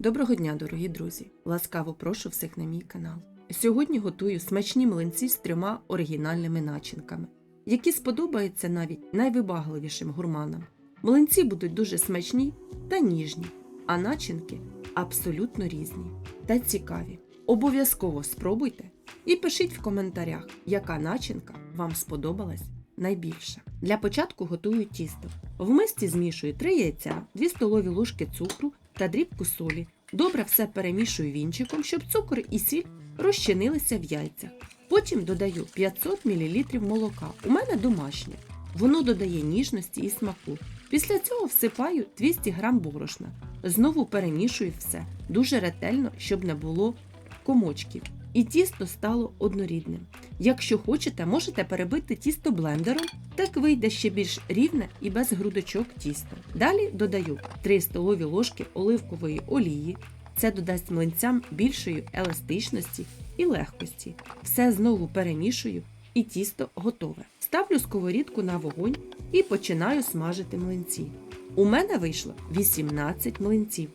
Доброго дня, дорогі друзі! Ласкаво прошу всіх на мій канал. Сьогодні готую смачні млинці з трьома оригінальними начинками, які сподобаються навіть найвибагливішим гурманам. Млинці будуть дуже смачні та ніжні, а начинки абсолютно різні та цікаві. Обов'язково спробуйте і пишіть в коментарях, яка начинка вам сподобалась найбільше. Для початку готую тісто. В мисці змішую 3 яйця, 2 столові ложки цукру та дрібку солі. Добре все перемішую вінчиком, щоб цукор і сіль розчинилися в яйцях. Потім додаю 500 мл молока. У мене домашнє. Воно додає ніжності і смаку. Після цього всипаю 200 г борошна. Знову перемішую все дуже ретельно, щоб не було комочків. І тісто стало однорідним. Якщо хочете, можете перебити тісто блендером, так вийде ще більш рівне і без грудочок тісто. Далі додаю 3 столові ложки оливкової олії. Це додасть млинцям більшої еластичності і легкості. Все знову перемішую і тісто готове. Ставлю сковорідку на вогонь і починаю смажити млинці. У мене вийшло 18 млинців,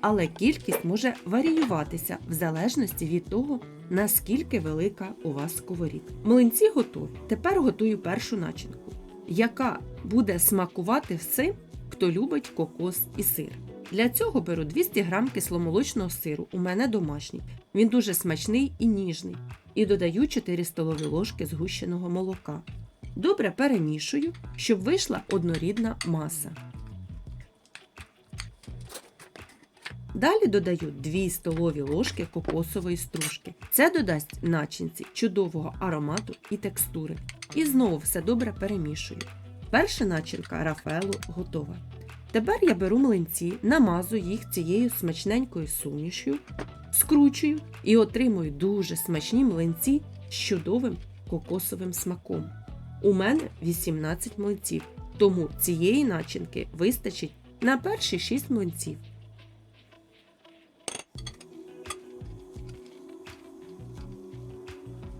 але кількість може варіюватися в залежності від того, наскільки велика у вас сковорідка. Млинці готові. Тепер готую першу начинку, яка буде смакувати всім, хто любить кокос і сир. Для цього беру 200 г кисломолочного сиру, у мене домашній. Він дуже смачний і ніжний. І додаю 4 столові ложки згущеного молока. Добре перемішую, щоб вийшла однорідна маса. Далі додаю 2 столові ложки кокосової стружки. Це додасть начинці чудового аромату і текстури. І знову все добре перемішую. Перша начинка рафаелу готова. Тепер я беру млинці, намазую їх цією смачненькою сумішю, скручую і отримую дуже смачні млинці з чудовим кокосовим смаком. У мене 18 млинців, тому цієї начинки вистачить на перші 6 млинців.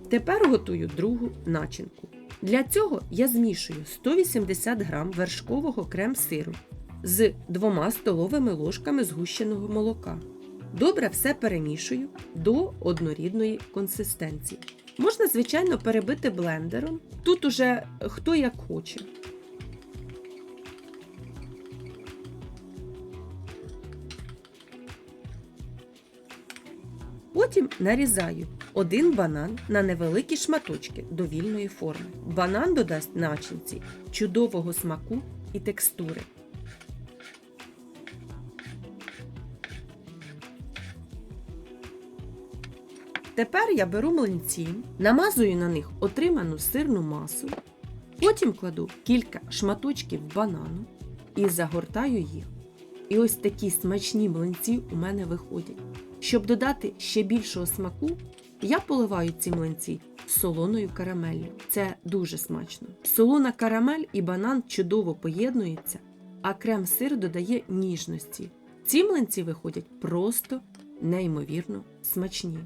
Тепер готую другу начинку. Для цього я змішую 180 г вершкового крем-сиру з 2 столовими ложками згущеного молока. Добре все перемішую до однорідної консистенції. Можна, звичайно, перебити блендером. Тут уже хто як хоче. Потім нарізаю один банан на невеликі шматочки довільної форми. Банан додасть начинці чудового смаку і текстури. Тепер я беру млинці, намазую на них отриману сирну масу, потім кладу кілька шматочків банану і загортаю їх. І ось такі смачні млинці у мене виходять. Щоб додати ще більшого смаку, я поливаю ці млинці солоною карамеллю. Це дуже смачно. Солона карамель і банан чудово поєднуються, а крем-сир додає ніжності. Ці млинці виходять просто неймовірно смачні.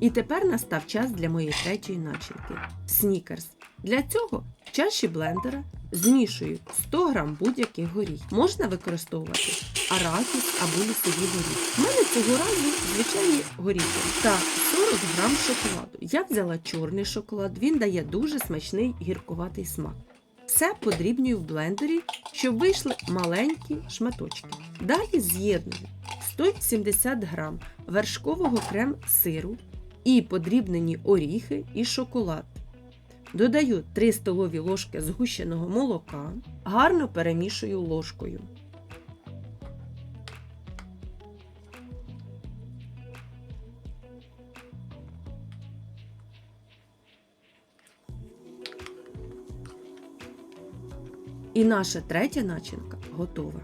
І тепер настав час для моєї третьої начинки снікерс. Для цього в чаші блендера змішую 100 г будь-яких горіх. Можна використовувати арахіс або лісові горіхи. У мене цього разу звичайні горіхи та 40 г шоколаду. Я взяла чорний шоколад, він дає дуже смачний гіркуватий смак. Все подрібнюю в блендері, щоб вийшли маленькі шматочки. Далі з'єдную 170 г вершкового крем-сиру і подрібнені оріхи і шоколад. Додаю 3 столові ложки згущеного молока, гарно перемішую ложкою. І наша третя начинка готова.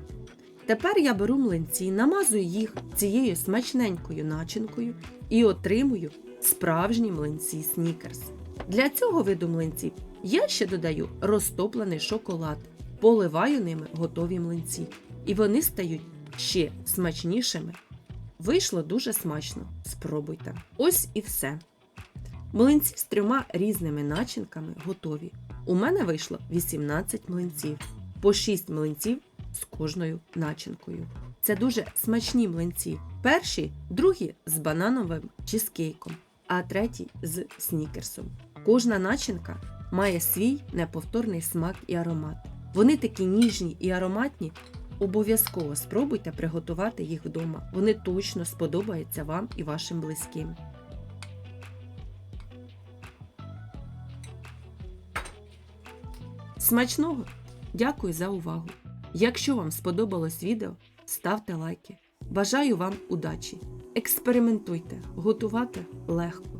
Тепер я беру млинці, намазую їх цією смачненькою начинкою і отримую справжні млинці снікерс. Для цього виду млинців я ще додаю розтоплений шоколад, поливаю ними готові млинці, і вони стають ще смачнішими. Вийшло дуже смачно. Спробуйте. Ось і все. Млинці з трьома різними начинками готові. У мене вийшло 18 млинців, по 6 млинців з кожною начинкою. Це дуже смачні млинці. Перші, другі з банановим чизкейком, а третій з снікерсом. Кожна начинка має свій неповторний смак і аромат. Вони такі ніжні і ароматні. Обов'язково спробуйте приготувати їх вдома. Вони точно сподобаються вам і вашим близьким. Смачного! Дякую за увагу! Якщо вам сподобалось відео, ставте лайки. Бажаю вам удачі! Експериментуйте, готувати легко.